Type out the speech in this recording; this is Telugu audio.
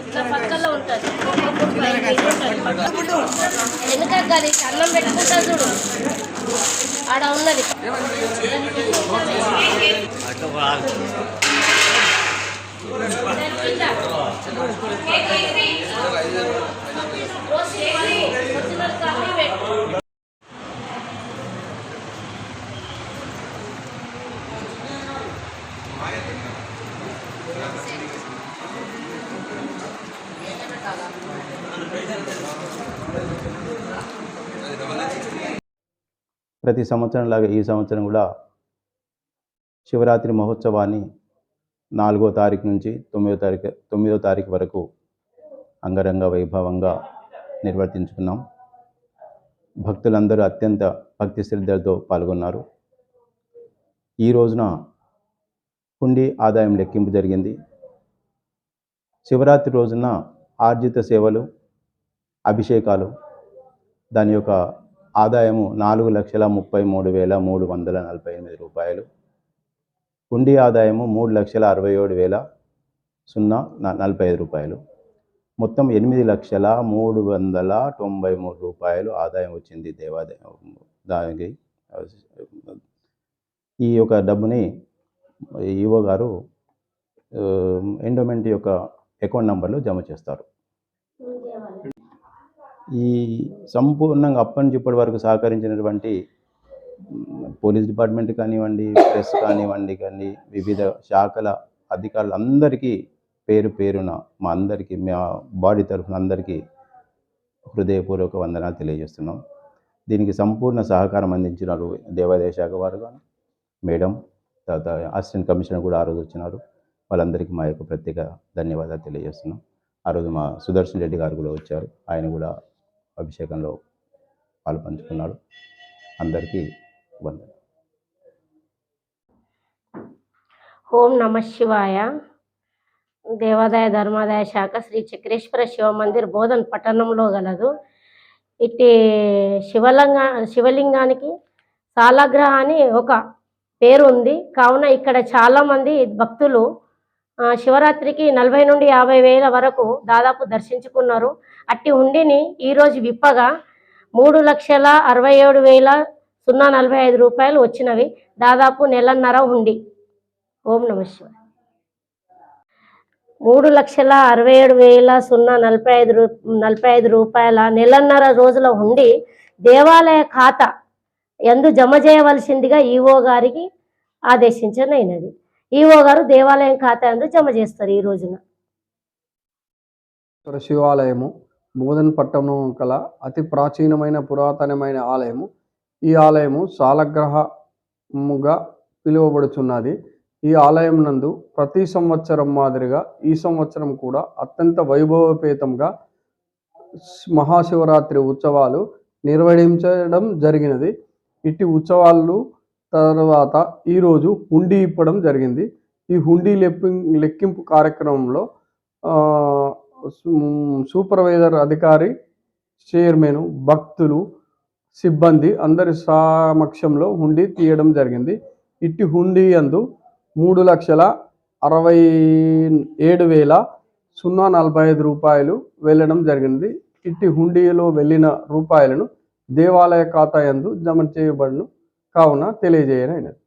ఇట్లా పక్కలో ఉంటుంది. వెనుక గది అన్నం పెట్టుకుంటా చూడు. ఆడ ఉన్నది. ప్రతి సంవత్సరం లాగా ఈ సంవత్సరం కూడా శివరాత్రి మహోత్సవాన్ని నాలుగో తారీఖు నుంచి తొమ్మిదో తారీఖు తొమ్మిదో తారీఖు వరకు అంగరంగ వైభవంగా నిర్వర్తించుకున్నాం. భక్తులందరూ అత్యంత భక్తి శ్రద్ధలతో పాల్గొన్నారు. ఈ రోజున హుండీ ఆదాయం లెక్కింపు జరిగింది. శివరాత్రి రోజున ఆర్జిత సేవలు అభిషేకాలు. దాని యొక్క ఆదాయము నాలుగు లక్షల ముప్పై మూడు వేల మూడు వందల నలభై ఎనిమిది రూపాయలు. హుండీ ఆదాయము మూడు లక్షల అరవై ఏడు వేల సున్నా నలభై ఐదు రూపాయలు. మొత్తం ఎనిమిది లక్షల మూడు వందల తొంభై మూడు రూపాయలు ఆదాయం వచ్చింది దేవాదాయం దానికి. ఈ యొక్క డబ్బుని ఈవో గారు ఎండోమెంట్ యొక్క అకౌంట్ నెంబర్లో జమ చేస్తారు. ఈ సంపూర్ణంగా అప్పటి నుంచి ఇప్పటి వరకు సహకరించినటువంటి పోలీస్ డిపార్ట్మెంట్ కానివ్వండి ప్రెస్ కానివ్వండి కానీ వివిధ శాఖల అధికారులు అందరికీ పేరు పేరున మా అందరికీ మా బాడీ తరఫున అందరికీ హృదయపూర్వక వందనాలు తెలియజేస్తున్నాం. దీనికి సంపూర్ణ సహకారం అందించినారు దేవాదాయ శాఖ వారు కానీ మేడం తర్వాత అసిస్టెంట్ కమిషనర్ కూడా ఆ రోజు వచ్చినారు. వాళ్ళందరికీ మా యొక్క ప్రత్యేక ధన్యవాదాలు తెలియజేస్తున్నాం. ఆ రోజు మా సుదర్శన్ రెడ్డి గారు కూడా వచ్చారు. ఆయన కూడా అభిషేకంలో పాలు పంచుకున్నాడు అందరికీ వందన ఓం నమ శివాయ. దేవాదాయ ధర్మాదాయ శాఖ శ్రీ చక్రేశ్వర శివ మందిర్ బోధన్ పట్టణంలో గలదు. ఇట్టి శివలింగ శివలింగానికి సాలగ్రహ అని ఒక పేరు ఉంది కావున ఇక్కడ చాలామంది భక్తులు శివరాత్రికి నలభై నుండి యాభై వేల వరకు దాదాపు దర్శించుకున్నారు. అట్టి హుండీని ఈరోజు విప్పగా మూడు లక్షల అరవై ఏడు వేల సున్నా నలభై ఐదు రూపాయలు వచ్చినవి. దాదాపు నెలన్నర హుండీ. ఓం నమ శివ మూడు లక్షల అరవై ఏడు వేల సున్నా నలభై ఐదు రూ నలభై ఐదు రూపాయల నెలన్నర రోజుల ఉండి దేవాలయ ఖాతా ఎందు జమ చేయవలసిందిగా ఈఓ గారికి ఆదేశించనైనది. ఈవో గారు దేవాలయం ఖాతా అందు జమ చేస్తారు ఈ రోజున. శివాలయము మోదన్ పట్టణం కల అతి ప్రాచీనమైన పురాతనమైన ఆలయము. ఈ ఆలయము సాలగ్రహముగా పిలువబడుచున్నది. ఈ ఆలయం నందు ప్రతి సంవత్సరం మాదిరిగా ఈ సంవత్సరం కూడా అత్యంత వైభవపేతంగా మహాశివరాత్రి ఉత్సవాలు నిర్వహించడం జరిగినది. ఇట్టి ఉత్సవాలు తర్వాత ఈరోజు హుండీ ఇప్పడం జరిగింది. ఈ హుండీ లెప్పి లెక్కింపు కార్యక్రమంలో సూపర్వైజర్ అధికారి చైర్మన్ భక్తులు సిబ్బంది అందరి సమక్షంలో హుండీ తీయడం జరిగింది. ఇట్టి హుండీ అందు మూడు లక్షల అరవై ఏడు వేల సున్నా నలభై ఐదు రూపాయలు వెళ్ళడం జరిగింది. ఇట్టి హుండీలో వెళ్ళిన రూపాయలను దేవాలయ ఖాతా యందు జమ చేయబడును. కావున తెలియజేయనైనది.